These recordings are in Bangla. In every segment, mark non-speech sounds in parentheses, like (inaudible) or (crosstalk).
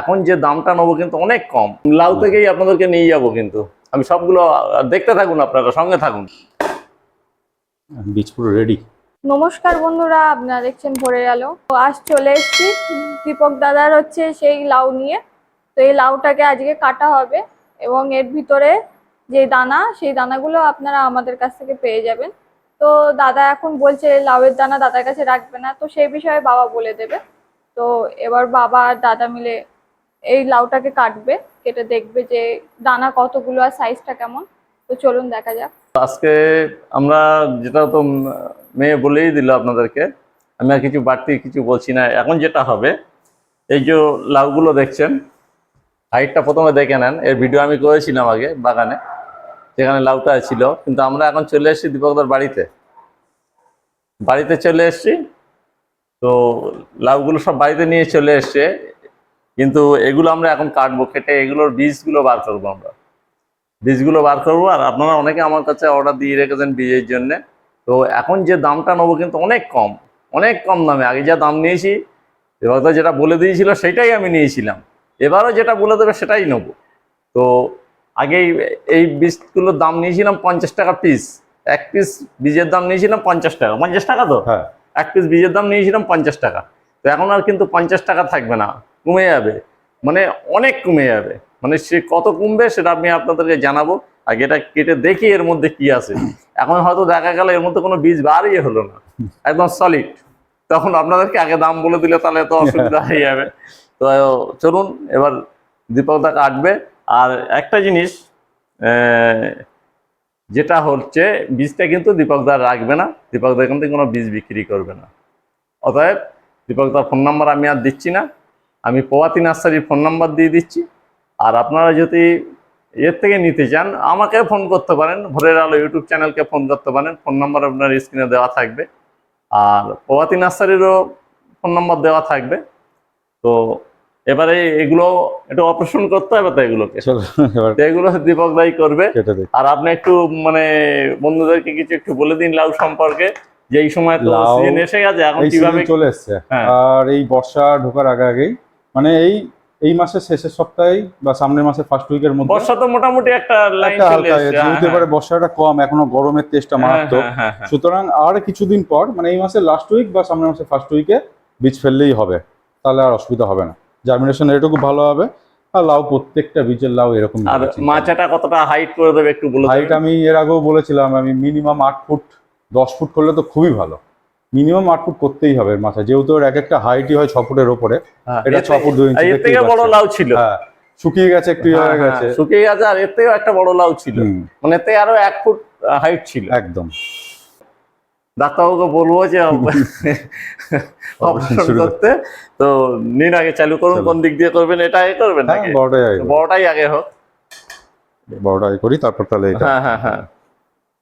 এখন যে দামটা নেব কিন্তু অনেক কম। লাউ থেকেই আপনাদেরকে নিয়ে যাব কিন্তু। আমি সবগুলো দেখতে থাকুন আপনারা সঙ্গে থাকুন। বীজ পুরো রেডি নমস্কার বন্ধুরা আপনারা দেখছেন ভরে গেল তো আজ চলে এসেছি দীপক দাদার হচ্ছে সেই লাউ নিয়ে। তো এই লাউটাকে আজকে কাটা হবে এবং এর ভিতরে যে দানা সেই দানাগুলো আপনারা আমাদের কাছ থেকে পেয়ে যাবেন। তো দাদা এখন বলছে লাউয়ের দানা দাদার কাছে রাখবে না। তো সেই বিষয়ে বাবা বলে দেবে। তো এবার বাবা আর দাদা মিলে এই লাউটাকে কাটবে, কেটে দেখবে যে দানা কতগুলো আর সাইজটা কেমন। তো চলুন দেখা যাক। আজকে আমরা যেটা তো মেয়ে বলেই দিল আপনাদেরকে, আমি আর কিছু বাড়তি কিছু বলছি না। এখন যেটা হবে, এই যে লাউগুলো দেখছেন, হাইটটা প্রথমে দেখে নেন। এর ভিডিও আমি করেছিলাম আগে বাগানে, যেখানে লাউটা ছিল। কিন্তু আমরা এখন চলে এসেছি দীপকদার বাড়িতে। বাড়িতে চলে এসেছি, তো লাউগুলো সব বাড়িতে নিয়ে চলে এসছে। কিন্তু এগুলো আমরা এখন কাটবো কেটে এগুলোর বীজগুলো বার করব আমরা। বীজগুলো বার করব আর আপনারা অনেকে আমার কাছে অর্ডার দিয়ে রেখেছেন বীজের জন্য। তো এখন যে দামটা নেব কিন্তু অনেক কম অনেক কম দামে। আগে যা দাম নিয়েছি এবার তো যেটা বলে দিয়েছিল সেটাই আমি নিয়েছিলাম। এবারও যেটা বলে দেবে সেটাই নেব। তো আগে এই- এই বীজগুলোর দাম নিয়েছিলাম পঞ্চাশ টাকা পিস এক পিস বীজের দাম নিয়েছিলাম পঞ্চাশ টাকা। পঞ্চাশ টাকা তো? হ্যাঁ। এক পিস বীজের দাম নিয়েছিলাম পঞ্চাশ টাকা। তো এখন আর কিন্তু পঞ্চাশ টাকা থাকবে না। কমে যাবে। মানে অনেক কমে যাবে। মানে সে কত কমবে সেটা আমি আপনাদেরকে জানাব। আগে এটা কেটে দেখি এর মধ্যে কি আছে। এখন হয়তো দেখা গেল এর মধ্যে কোনো বীজ বারই হলো না। একদম সলিড তখন আপনাদেরকে আগে দাম বলে দিলে তাহলে তো অসুবিধা হয়ে যাবে। তো চলুন, এবার দীপকদা কাটবে। আর একটা জিনিস যেটা হচ্ছে, বীজটা কিন্তু দীপকদা রাখবে না। দীপকদা থেকে কোনো বীজ বিক্রি করবে না। অতএব দীপকদার ফোন নাম্বার আমি আর দিচ্ছি না। আমি পোয়াতি নার্সারির ফোন নাম্বার দিয়ে দিচ্ছি। আর আপনারা যদি এর থেকে নিতে চান আমাকে ফোন করতে পারেন। ভোরের আলো ইউটিউব চ্যানেলকে ফোন করতে পারেন। ফোন নাম্বার আপনার স্ক্রিনে দেওয়া থাকবে। আর পোয়াতি নার্সারিরও ফোন নাম্বার দেওয়া থাকবে। তো এবারে এগুলো একটু অপারেশন করতে হবে তো এগুলোকে। এগুলো দীপক দাই করবে। আর আপনি একটু মানে বন্ধুদেরকে কিছু একটু বলে দিন লাউ সম্পর্কে যে এই সময় তো লাউ- সিজন এসে গেছে এখন কীভাবে চলে এসছে। হ্যাঁ। আর এই বর্ষা ঢোকার আগে আগেই মানে এই এই মাসের শেষের সপ্তাহে বা সামনের মাসের ফার্স্ট উইকের মধ্যে বর্ষা তো মোটামুটি একটা লাইন চলে হালকা এসেছে। যেহেতু হ্যাঁ, এবারে বর্ষাটা কম এখনও গরমের তেজটা হ্যাঁ, মারাত্মক। হ্যাঁ, হ্যাঁ, হ্যাঁ। সুতরাং আর কিছুদিন পর মানে এই মাসের লাস্ট উইক বা সামনের মাসের ফার্স্ট উইকে বীজ ফেললেই হবে। তাহলে আর অসুবিধা হবে না। জার্মিনেশন রেটও খুব ভালো হবে। আর লাউ প্রত্যেকটা বীজের লাউ এরকম আর মাচাটা কতটা হাইট করে দেবে একটু বলে হাইট আমি এর আগেও বলেছিলাম আমি মিনিমাম আট ফুট দশ ফুট করলে তো খুবই ভালো। মিনিমাম আট ফুট করতেই হবে মাথায়। যেহেতু ওর এক একটা হাইটই হয় ছ ফুটের ওপরে হ্যাঁ, এটা ছ ফুট দুই ইঞ্চি এর থেকে বড় লাউ ছিল। হ্যাঁ শুকিয়ে গেছে একটু ইয়ে হ্যাঁ, হয়ে গেছে। হ্যাঁ, শুকিয়ে গেছে আর এর থেকে একটা বড় লাউ ছিল। মানে এতে আরও এক ফুট হাইট ছিল। একদম। ডাক্তারবাবুকে বলব যে (laughs) অপারেশন করতে। তো নিন আগে চালু করুন কোন দিক দিয়ে করবেন এটা আগে করবেন বড়টাই আগে বড়টাই আগে হোক। বড়টা আগে করি তারপর তাহলে হ্যাঁ হ্যাঁ হ্যাঁ।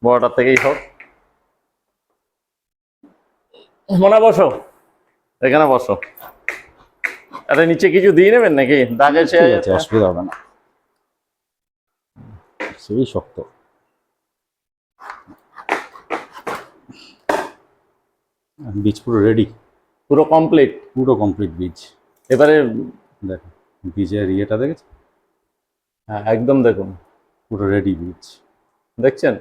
বড়টা থেকেই হোক। মনে বসো। এখানে বসো। আরে নিচে কিছু দিয়ে নেবেন নাকি? দাগে অসুবিধা হবে না। সেই শক্ত। বীজ পুরো রেডি পুরো কমপ্লিট পুরো কমপ্লিট বীজ। এবারে দেখো বীজের ইয়েটা দেখেছ? হ্যাঁ একদম দেখুন। পুরো রেডি বীজ। দেখছেন?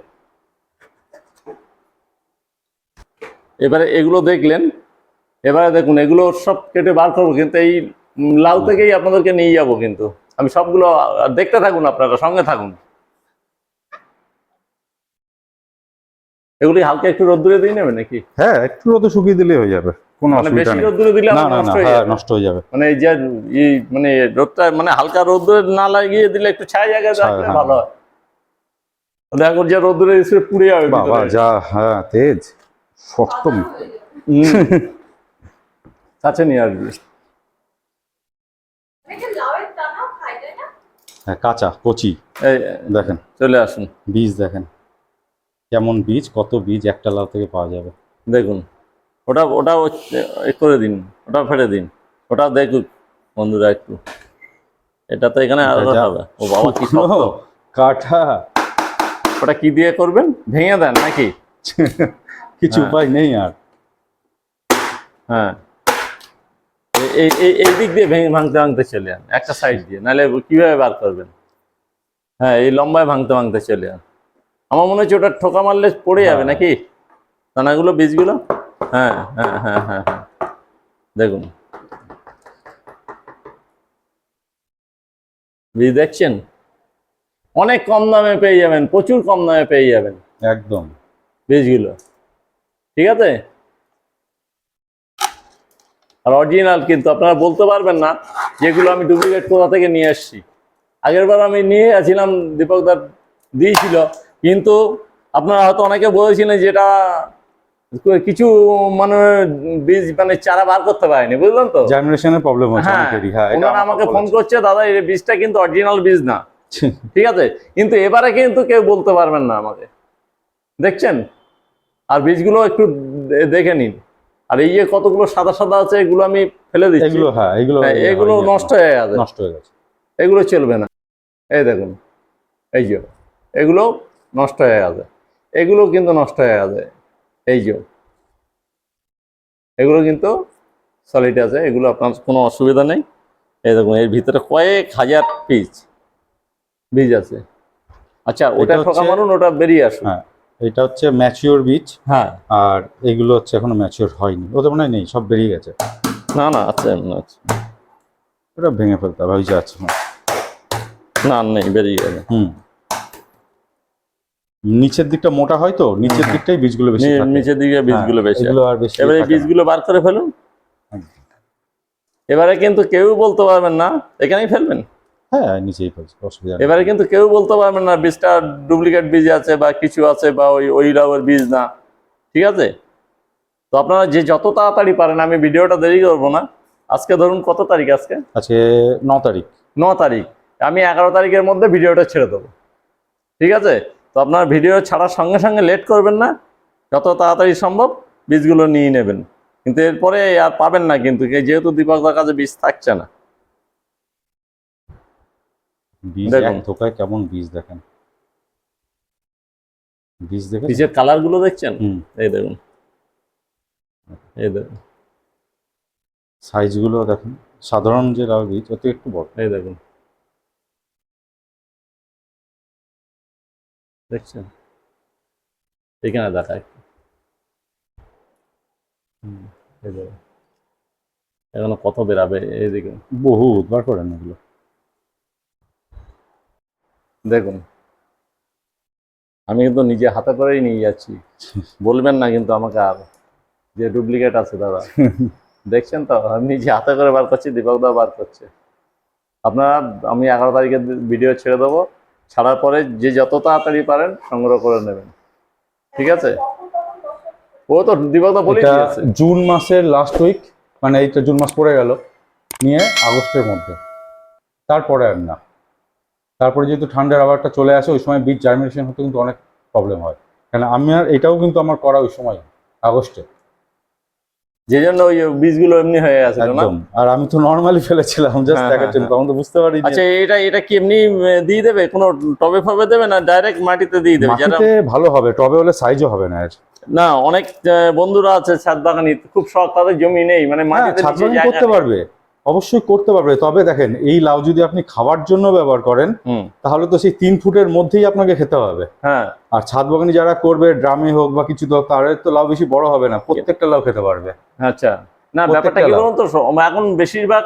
এবারে এগুলো দেখলেন এবারে দেখুন এগুলো সব কেটে বার করব কিন্তু এই লাউ থেকেই আপনাদেরকে নিয়ে যাব কিন্তু। আমি সবগুলো দেখতে থাকুন আপনারা সঙ্গে থাকুন। এগুলি হালকা একটু রোদ্দুরে দিয়ে নেবে নাকি? হ্যাঁ একটু রোদে শুকিয়ে দিলে হয়ে যাবে কোনো মানে অসুবিধা নেই। রোদ্দুরে দিলে না না না নষ্ট হয়ে যাবে। নষ্ট যাবে। মানে এই যে এই মানে রোদটা মানে হালকা রোদ্দুরে না লাগিয়ে দিলে একটু ছায়া জায়গায় ছায়া, রাখলে হ্যাঁ। ভালো হয়। দেখো যে রোদ্দুরে এসে পুড়ে যাবে বাবা যা হ্যাঁ তেজ। শক্ত। কাছে (laughs) নিয়ে আসবি। হ্যাঁ কাঁচা কচি। এই দেখেন। চলে আসুন। বীজ দেখেন। কেমন বীজ কত বীজ একটা লাউ থেকে পাওয়া যাবে। দেখুন ওটা ওটা করে দিন ওটা ফেলে দিন। ওটা দেখুক বন্ধুরা একটু। এটা তো এখানে আলাদা হবে ও বাবা কি (laughs) কাঠা ওটা কি দিয়ে করবেন? ভেঙে দেন নাকি? (laughs) কিছু হ্যাঁ। উপায় নেই আর। হ্যাঁ। এই দিক দিয়ে ভেঙে ভাঙতে ভাঙতে চলে যান একটা সাইড দিয়ে। নাহলে কীভাবে বার করবেন? হ্যাঁ এই লম্বায় ভাঙতে ভাঙতে চলে যান। আমার মনে হচ্ছে ওটা ঠোকা মারলে পড়ে যাবে হ্যাঁ। নাকি? দানাগুলো বীজগুলো? হ্যাঁ হ্যাঁ হ্যাঁ হ্যাঁ হ্যাঁ। দেখুন। বীজ দেখছেন? অনেক কম দামে পেয়ে যাবেন প্রচুর কম দামে পেয়ে যাবেন। একদম। বীজগুলো। ঠিক আছে? আর অরিজিনাল কিন্তু আপনারা বলতে পারবেন না যেগুলো আমি ডুপ্লিকেট কোথা থেকে নিয়ে আসছি আগের বার আমি নিয়ে আসছিলাম দীপক দা দিয়েছিল কিন্তু আপনারা হয়তো অনেকে বলেছিলেন যেটা কিছু মানে বীজ মানে চারা বার করতে পারেনি বুঝলেন তো? জার্মিনেশনের প্রবলেম হচ্ছে হ্যাঁ অনেকেরই হ্যাঁ ওনারা আমাকে ফোন করছে দাদা এই বীজটা কিন্তু অরিজিনাল বীজ না। (laughs) ঠিক আছে? কিন্তু এবারে কিন্তু কেউ বলতে পারবেন না আমাকে। দেখছেন? আর বীজগুলো একটু দেখে নিন। আর এই যে কতগুলো সাদা সাদা আছে এগুলো আমি ফেলে দিচ্ছি। এগুলো হ্যাঁ এগুলো হ্যাঁ, এগুলো নষ্ট হয়ে গেছে। নষ্ট হয়ে গেছে। এগুলো চলবে না। এই দেখুন এই যে এগুলো নষ্ট হয়ে গেছে। এগুলো কিন্তু নষ্ট হয়ে গেছে। এই যে এগুলো কিন্তু সলিড আছে। এগুলো আপনার কোনো অসুবিধা নেই। এই দেখুন এর ভিতরে কয়েক হাজার পিস বীজ আছে। আচ্ছা ওটা ঠোকা মারুন ওটা বেরিয়ে আসুন। হ্যাঁ এটা হচ্ছে ম্যাচিওর বীজ হ্যাঁ। আর এগুলো হচ্ছে এখনও ম্যাচিওর হয়নি। ওদের মনে হয় নেই সব বেরিয়ে গেছে। না না আছে আছে ওটা ভেঙে ফেলতে হবে ওই যে আছে না নেই বেরিয়ে গেছে। হুম। নিচের দিকটা মোটা হয় তো নিচের দিকটাই বীজগুলো বেশি থাকে। নিচের দিকে বীজগুলো হ্যাঁ, বেশি এগুলো আর বেশি এবারে এই বীজগুলো বার করে ফেলুন। এবারে কিন্তু কেউ বলতে পারবেন না এখানেই ফেলবেন। হ্যাঁ নিচেই ফেলছে অসুবিধা এবারে কিন্তু কেউ বলতে পারবেন না বীজটা ডুপ্লিকেট বীজ আছে বা কিছু আছে বা ওই ওই লাউয়ের বীজ না। ঠিক আছে? তো আপনারা যে যত তাড়াতাড়ি পারেন আমি ভিডিওটা দেরি করব না। আজকে ধরুন কত তারিখ আজকে? আজকে ন তারিখ। ন তারিখ। আমি এগারো তারিখের মধ্যে ভিডিওটা ছেড়ে দেবো। ঠিক আছে? তো আপনার ভিডিও ছাড়ার সঙ্গে সঙ্গে লেট করবেন না। যত তাড়াতাড়ি সম্ভব বীজগুলো নিয়ে নেবেন। কিন্তু এরপরে আর পাবেন না কিন্তু যেহেতু দীপকদার কাছে বীজ থাকছে না। বীজ দেখুন। এক ধোকায় কেমন বীজ দেখেন। বীজ দেখে বীজের কালারগুলো দেখছেন? হুম। এই দেখুন। এই দেখুন। সাইজগুলো দেখেন। সাধারণ যে লাউ বীজ ওতে একটু বড়। এই দেখুন। দেখছেন? এখানে এই দেখুন। এখনও কত বেরাবে এই দেখুন। বহু বার করেন এগুলো। দেখুন আমি কিন্তু নিজে হাতে করেই নিয়ে যাচ্ছি। বলবেন না কিন্তু আমাকে আর যে ডুপ্লিকেট আছে দাদা। (laughs) দেখছেন তো? আমি নিজে হাতে করে বার করছি দীপক দা বার করছে। আপনারা আমি এগারো তারিখে ভিডিও ছেড়ে দেবো। ছাড়ার পরে যে যত তাড়াতাড়ি পারেন সংগ্রহ করে নেবেন। ঠিক আছে? ও তো দীপক দা বলে জুন মাসের লাস্ট উইক মানে এইটা জুন মাস পড়ে গেল নিয়ে আগস্টের মধ্যে। তারপরে আর না। তারপরে যেহেতু ঠান্ডার আবারটা চলে আসে ওই সময় বীজ জার্মিনেশন হতে কিন্তু অনেক প্রবলেম হয়। কেন আমি আর এটাও কিন্তু আমার করা ওই সময় আগস্টে। যে জন্য ওই বীজগুলো এমনি হয়ে না? একদম। আর আমি তো নর্মালি ফেলেছিলাম জাস্ট হ্যাঁ, দেখার জন্য হ্যাঁ, তখন তো বুঝতে পারি আচ্ছা এটা এটা কি এমনি দিয়ে দেবে? কোনো টবে ফবে দেবে না ডাইরেক্ট মাটিতে দিয়ে দেবে? মাটিতে ভালো হবে টবে হলে সাইজও হবে না এর। না অনেক বন্ধুরা আছে ছাদ বাগানি খুব শখ তাদের জমি নেই মানে মাটিতে করতে পারবে। অবশ্যই করতে পারবে। তবে দেখেন এই লাউ যদি আপনি খাওয়ার জন্য ব্যবহার করেন তাহলে তো সেই তিন ফুটের মধ্যেই আপনাকে খেতে হবে। হ্যাঁ। আর ছাদ বাগানি যারা করবে ড্রামে হোক বা কিছু তো তার তো লাউ বেশি বড় হবে না প্রত্যেকটা লাউ খেতে পারবে। আচ্ছা। না ব্যাপারটা কি বলুন তো এখন বেশিরভাগ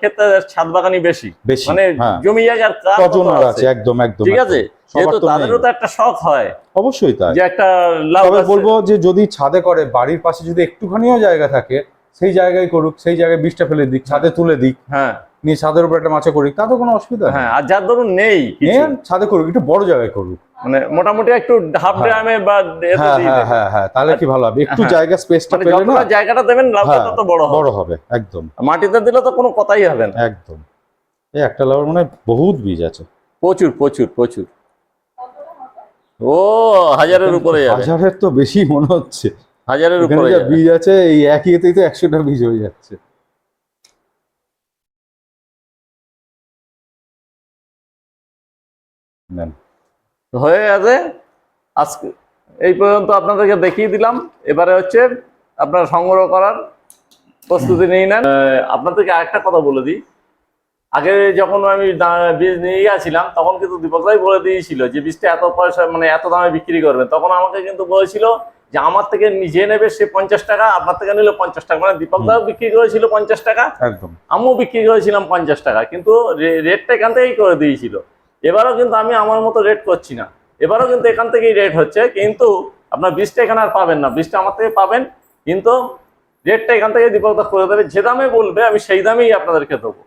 ক্ষেত্রে ছাদ বাগানি বেশি। মানে হ্যাঁ। জমি জায়গার কজন আছে, একদম একদম ঠিক আছে? যেহেতু তাদেরও তো একটা শখ হয় অবশ্যই তাই। যে একটা লাউ বলব যে যদি ছাদে করে বাড়ির পাশে যদি একটুখানিও জায়গা থাকে সেই জায়গায় করুক সেই জায়গায় বিষটা ফেলে দিক ছাদে তুলে দিক হ্যাঁ। নিয়ে ছাদের উপর একটা মাছা করুক তাতে কোনো অসুবিধা হ্যাঁ আর যার ধরুন নেই ছাদে করুক একটু বড় জায়গায় করুক। মানে মোটামুটি একটু হাফ হ্যাঁ। ড্রামে বা হ্যাঁ হ্যাঁ হ্যাঁ হ্যাঁ তাহলে কি ভালো হবে? একটু হ্যাঁ। জায়গা স্পেসটা মানে পেলে না? জায়গাটা দেবেন লাউটা তত বড় হবে। বড় হবে একদম। মাটিতে দিলে তো কোনো কথাই হবে না। একদম। এই একটা লাউর মানে বহুত বীজ আছে। প্রচুর প্রচুর প্রচুর। ও হাজারের উপরে যাবে। হাজারের তো বেশি মনে হচ্ছে। হাজারের উপরে যা বীজ আছে এই একই এতেই তো একশোটা বীজ হয়ে যাচ্ছে। হয়ে গেছে। আজকে এই পর্যন্ত আপনাদেরকে দেখিয়ে দিলাম। এবারে হচ্ছে আপনার সংগ্রহ করার প্রস্তুতি নিয়ে নেন। আপনাদেরকে আরেকটা কথা বলে দিই। আগে যখন আমি বীজ নিয়ে গেছিলাম তখন কিন্তু দীপক ভাই বলে দিয়েছিল যে বীজটা এত পয়সা মানে এত দামে বিক্রি করবেন। তখন আমাকে কিন্তু বলেছিল যে আমার থেকে নিজে নেবে সে পঞ্চাশ টাকা আপনার থেকে নিলে পঞ্চাশ টাকা। মানে দীপক দাও বিক্রি করেছিল পঞ্চাশ টাকা একদম। আমিও বিক্রি করেছিলাম পঞ্চাশ টাকা কিন্তু রেটটা এখান থেকেই করে দিয়েছিল। এবারও কিন্তু আমি আমার মতো রেট করছি না। এবারও কিন্তু এখান থেকেই রেট হচ্ছে কিন্তু আপনার বীজটা এখানে আর পাবেন না। বীজটা আমার থেকে পাবেন কিন্তু রেটটা এখান থেকে দীপক দীপকদা করে দেবে। যে দামে বলবে আমি সেই দামেই আপনাদেরকে দেবো।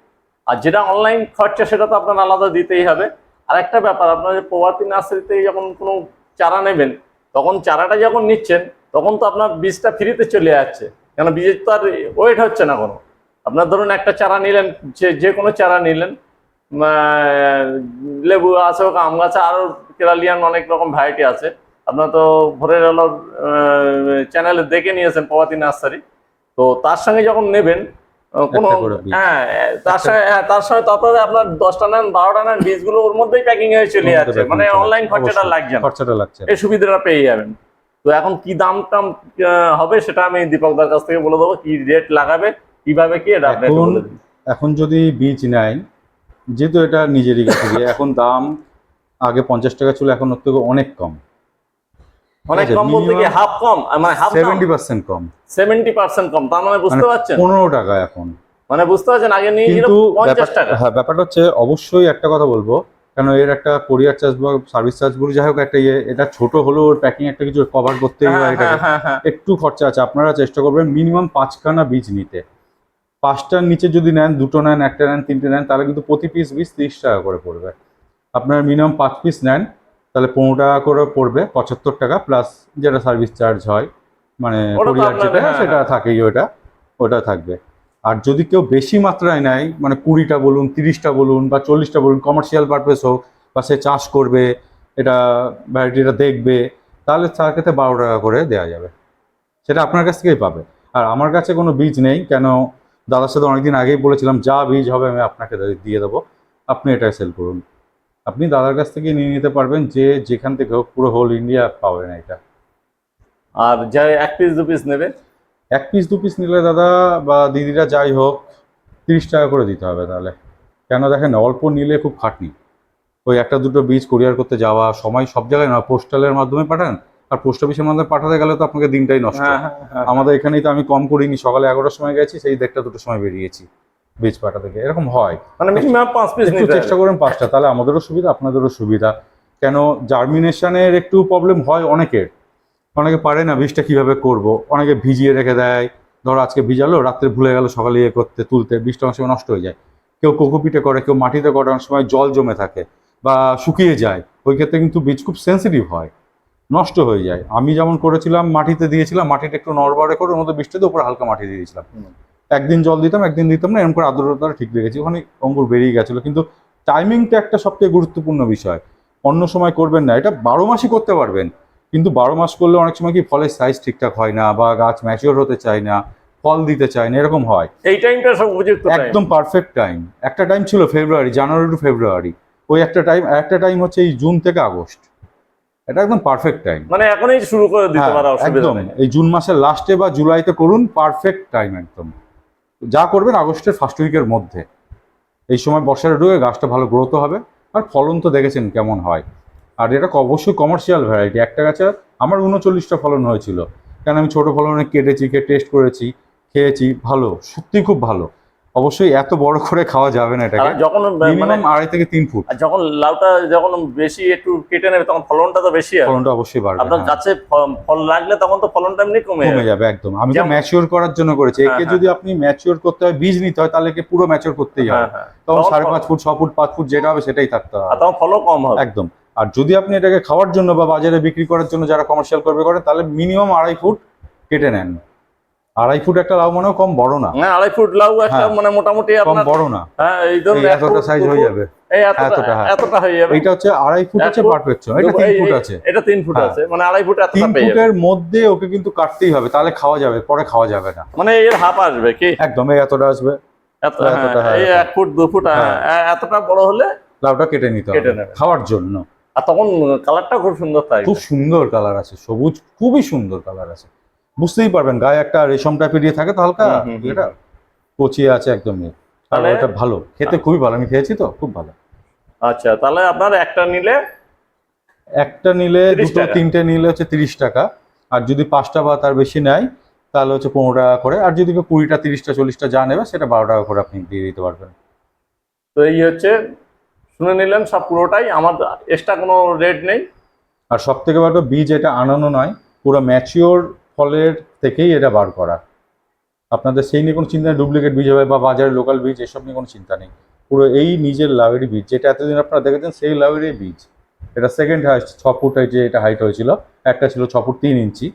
আর যেটা অনলাইন খরচা সেটা তো আপনার আলাদা দিতেই হবে। আর একটা ব্যাপার আপনার যে প্রভাতী নার্সারি থেকে যখন কোনো চারা নেবেন তখন চারাটা যখন নিচ্ছেন, তখন তো আপনার বীজটা ফ্রিতে চলে যাচ্ছে কেন বীজের তো আর ওয়েট হচ্ছে না কোনো। আপনার ধরুন একটা চারা নিলেন, যে যে কোনো চারা নিলেন লেবু আছে হোক, আম গাছে আরও কেরালিয়ান অনেক রকম ভ্যারাইটি আছে। আপনার তো ভোরের আলো চ্যানেলে দেখে নিয়েছেন প্রভাতী নার্সারি। তো তার সঙ্গে যখন নেবেন কোনো বীজ। হ্যাঁ তার সঙ্গে হ্যাঁ তার সঙ্গে তারপরে আপনার দশটা নেন বারোটা নেন বীজগুলো ওর মধ্যেই প্যাকিং হয়ে চলে যাচ্ছে। মানে অনলাইন খরচাটা লাগছে খরচাটা লাগছে। এই সুবিধাটা পেয়ে যাবেন। তো এখন কি দাম টাম হবে সেটা আমি দীপকদার কাছ থেকে বলে দেবো কি রেট লাগাবে কীভাবে কি এটা এখন- এখন যদি বীজ নেয় যেহেতু এটা নিজেরই কাছে এখন দাম আগে পঞ্চাশ টাকা ছিল এখন ওর থেকে অনেক কম। অনেক কম বলতে কি হাফ কম মানে হাফ কম। কম। তার মানে বুঝতে মানে পারছেন? টাকা এখন। মানে বুঝতে পারছেন আগে নিয়ে ছিল কিন্তু টাকা। হ্যাঁ ব্যাপারটা হচ্ছে অবশ্যই একটা কথা বলব কেন এর একটা কোরিয়ার চার্জ বা সার্ভিস চার্জ বলে যাই হোক একটা ইয়ে এটা ছোট হলেও ওর প্যাকিং একটা কিছু কভার করতেই হ্যাঁ, হ্যাঁ। একটু খরচা আছে আপনারা চেষ্টা করবেন মিনিমাম পাঁচখানা বীজ নিতে। পাঁচটার নিচে যদি নেন দুটো নেন একটা নেন তিনটে নেন তাহলে কিন্তু প্রতি পিস বীজ তিরিশ টাকা করে পড়বে। আপনার মিনিমাম পাঁচ পিস নেন তাহলে পনেরো টাকা করে পড়বে পঁচাত্তর টাকা প্লাস যেটা সার্ভিস চার্জ হয় মানে কোরিয়ার যেটা হ্যাঁ, সেটা থাকেই ওটা ওটা থাকবে। আর যদি কেউ বেশি মাত্রায় নেয় মানে কুড়িটা বলুন তিরিশটা বলুন বা চল্লিশটা বলুন কমার্শিয়াল পারপাস হোক বা সে চাষ করবে এটা ভ্যারাইটিটা দেখবে তাহলে তার ক্ষেত্রে বারো টাকা করে দেওয়া যাবে। সেটা আপনার কাছ থেকেই পাবে। আর আমার কাছে কোনো বীজ নেই কেন দাদার সাথে অনেকদিন আগেই বলেছিলাম যা বীজ হবে আমি আপনাকে দিয়ে দেবো আপনি এটা সেল করুন। আপনি দাদার কাছ থেকে নিয়ে নিতে পারবেন যে যেখান থেকে হোক পুরো হোল ইন্ডিয়া পাবেন এটা। আর যা এক পিস দু পিস নেবে? এক পিস দু পিস নিলে দাদা বা দিদিরা যাই হোক তিরিশ টাকা করে দিতে হবে তাহলে। কেন দেখেন অল্প নিলে খুব খাটনি। ওই একটা দুটো বীজ কুরিয়ার করতে যাওয়া সময় সব জায়গায় না পোস্টালের মাধ্যমে পাঠান আর পোস্ট অফিসের মাধ্যমে পাঠাতে গেলে তো আপনাকে দিনটাই নষ্ট। হ্যাঁ হ্যাঁ হ্যাঁ আমাদের এখানেই তো আমি কম করিনি সকালে এগারোটার সময় গেছি সেই দেড়টা দুটোর সময় বেরিয়েছি। বীজ পাঠাতে গিয়ে। এরকম হয়। মানে মিনিমাম পাঁচ পিস একটু নিতে চেষ্টা করেন পাঁচটা তাহলে আমাদেরও সুবিধা আপনাদেরও সুবিধা। কেন জার্মিনেশনের একটু প্রবলেম হয় অনেকের। অনেকে পারে না বীজটা কীভাবে করব। অনেকে ভিজিয়ে রেখে দেয়। ধরো আজকে ভিজালো রাত্রে ভুলে গেল সকালে ইয়ে করতে তুলতে বীজটা অনেক সময় নষ্ট হয়ে যায়। কেউ কোকোপিটে করে কেউ মাটিতে করে অনেক সময় জল জমে থাকে বা শুকিয়ে যায়। ওই ক্ষেত্রে কিন্তু বীজ খুব সেন্সিটিভ হয়। নষ্ট হয়ে যায়। আমি যেমন করেছিলাম মাটিতে দিয়েছিলাম মাটিটা একটু নড়বড়ে করে ওর মধ্যে বৃষ্টিতে উপরে হালকা মাটি দিয়েছিলাম। একদিন জল দিতাম একদিন দিতাম না এরকম করে আর্দ্রতা ঠিক রেখেছি। ওখানে অঙ্কুর বেরিয়ে গেছিল। কিন্তু টাইমিংটা একটা সবথেকে গুরুত্বপূর্ণ বিষয়। অন্য সময় করবেন না এটা বারো মাসই করতে পারবেন। কিন্তু বারো মাস করলে অনেক সময় কি ফলের সাইজ ঠিকঠাক হয় না বা গাছ ম্যাচিওর হতে চায় না ফল দিতে চায় না এরকম হয়। এই টাইমটা সব উপযুক্ত একদম পারফেক্ট টাইম একটা টাইম ছিল ফেব্রুয়ারি জানুয়ারি টু ফেব্রুয়ারি ওই একটা টাইম একটা টাইম হচ্ছে এই জুন থেকে আগস্ট এটা একদম পারফেক্ট টাইম মানে এখনই শুরু করে দিতে পারা অসুবিধা একদম। নেই। এই জুন মাসের লাস্টে বা জুলাইতে করুন পারফেক্ট টাইম একদম। যা করবেন আগস্টের ফার্স্ট উইকের মধ্যে। এই সময় বর্ষার ঢুকে গাছটা ভালো গ্রোথ হবে, আর ফলন তো দেখেছেন কেমন হয়। আর এটা অবশ্যই কমার্শিয়াল ভ্যারাইটি একটা গাছে আমার উনচল্লিশটা ফলন হয়েছিল। কেন আমি ছোটো ফলনে কেটেছি কে টেস্ট করেছি, খেয়েছি, ভালো সত্যি খুব ভালো। অবশ্যই এত বড় করে খাওয়া যাবে না এটাকে। যখন মানে মিনিমাম আড়াই থেকে তিন ফুট। আর যখন লাউটা যখন বেশি একটু কেটে নেবে তখন ফলনটা তো বেশি ফলনটা অবশ্যই বাড়বে আপনার হ্যাঁ। গাছে ফল লাগলে তখন তো ফলনটা এমনি কমে কমে যাবে। একদম। আমি তো ম্যাচিওর করার জন্য করেছি। হ্যাঁ, একে হ্যাঁ। যদি আপনি ম্যাচিওর করতে হয় বীজ নিতে হয় তাহলে পুরো ম্যাচিওর করতেই হবে। তখন সাড়ে পাঁচ ফুট ছ ফুট পাঁচ ফুট যেটা হবে সেটাই থাকতে আর হবে তখন ফলও কম হবে। একদম। আর যদি আপনি এটাকে খাওয়ার জন্য বা বাজারে বিক্রি করার জন্য যারা কমার্শিয়াল করবে করে তাহলে মিনিমাম আড়াই ফুট কেটে নেন। আড়াই ফুট একটা লাউ মানেও কম বড় না। হ্যাঁ আড়াই ফুট লাউ একটা হ্যাঁ। মানে মোটামুটি আপনার বড় না। হ্যাঁ এই ধরুন এতটা সাইজ হয়ে যাবে। এই এতটা এতটা, হ্যাঁ। হয়ে যাবে। এইটা হচ্ছে আড়াই ফুট ফুট, পারফেকশন এটা দু- তিন ফুট আছে। এটা তিন ফুট হ্যাঁ। আছে মানে আড়াই ফুট এতটা পেয়ে যাবে। ফুটের মধ্যে ওকে কিন্তু কাটতেই হবে তাহলে খাওয়া যাবে পরে খাওয়া যাবে না। মানে এর হাফ আসবে কি? একদম এতটা আসবে। এতটা, হ্যাঁ, হ্যাঁ, এই হ্যাঁ। এক ফুট দু ফুট হ্যাঁ, হ্যাঁ। এতটা বড় হলে লাউটা কেটে নিতে হবে। খাওয়ার জন্য। আর তখন কালারটা খুব সুন্দর থাকবে খুব সুন্দর কালার আছে সবুজ খুবই সুন্দর কালার আছে। বুঝতেই পারবেন গায়ে একটা রেশম টাইপের দিয়ে থাকে তো হালকা। এটা পচিয়ে আছে একদমই। আর তাহলে- এটা ভালো খেতে খুবই ভালো আমি খেয়েছি তো খুব ভালো। আচ্ছা তাহলে আপনার একটা নিলে? একটা নিলে দুটো তিনটে নিলে হচ্ছে তিরিশ টাকা আর যদি পাঁচটা বা তার বেশি নেয় তাহলে হচ্ছে পনেরো টাকা করে আর যদি কেউ কুড়িটা তিরিশটা চল্লিশটা যা নেবে সেটা বারো টাকা করে আপনি দিয়ে দিতে পারবেন। তো এই হচ্ছে শুনে নিলেন সব পুরোটাই আমার এক্সট্রা কোনো রেট নেই। আর সব থেকে বড় বীজ এটা আনানো নয় পুরো ম্যাচিওর ফলের থেকেই এটা বার করা। আপনাদের সেই নিয়ে কোনো চিন্তা নেই ডুপ্লিকেট বীজ হবে বা বাজারে লোকাল বীজ এসব নিয়ে কোনো চিন্তা নেই। পুরো এই নিজের লাউয়েরই বীজ যেটা এতদিন আপনারা দেখেছেন সেই লাউয়েরই বীজ। এটা সেকেন্ড হাইস্ট ছ ফুট যে এটা হাইট হয়েছিল একটা ছিল ছ ফুট তিন ইঞ্চি।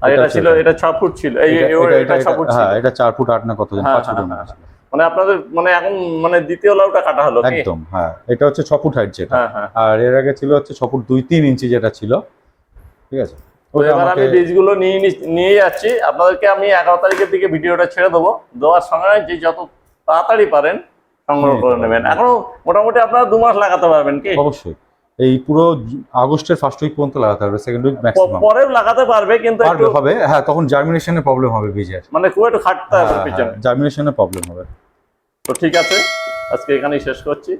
আর এটা ছিল এটা ছ ফুট ছিল এটা- ছ ফুট হ্যাঁ এটা চার ফুট আট না কত হ্যাঁ, পাঁচ হ্যাঁ, হ্যাঁ। মানে আপনাদের মানে এখন মানে দ্বিতীয় লাউটা কাটা হলো একদম হ্যাঁ এটা হচ্ছে ছ ফুট হাইট যেটা। আর এর আগে ছিল হচ্ছে ছ ফুট দুই তিন ইঞ্চি যেটা ছিল। ঠিক আছে? এবার আমি আমাকে বীজগুলো নিয়ে নিয়ে যাচ্ছি। আপনাদেরকে আমি এগারো তারিখের দিকে ভিডিওটা ছেড়ে দেবো। দেওয়ার সঙ্গে যে যত তাড়াতাড়ি পারেন সংগ্রহ করে নেবেন। এখনও মোটামুটি আপনারা দু মাস লাগাতে পারবেন কি? অবশ্যই। এই পুরো জু- আগস্টের ফার্স্ট উইক পর্যন্ত লাগাতে হবে সেকেন্ড উইক ম্যাক্সিমাম পরেও লাগাতে পারবে কিন্তু একটু হবে। হ্যাঁ তখন জার্মিনেশনের প্রবলেম হবে বীজের। মানে খুব একটু খাটতে হবে পিছনে। জার্মিনেশনের প্রবলেম হবে। তো ঠিক আছে আজকে এখানেই শেষ করছি।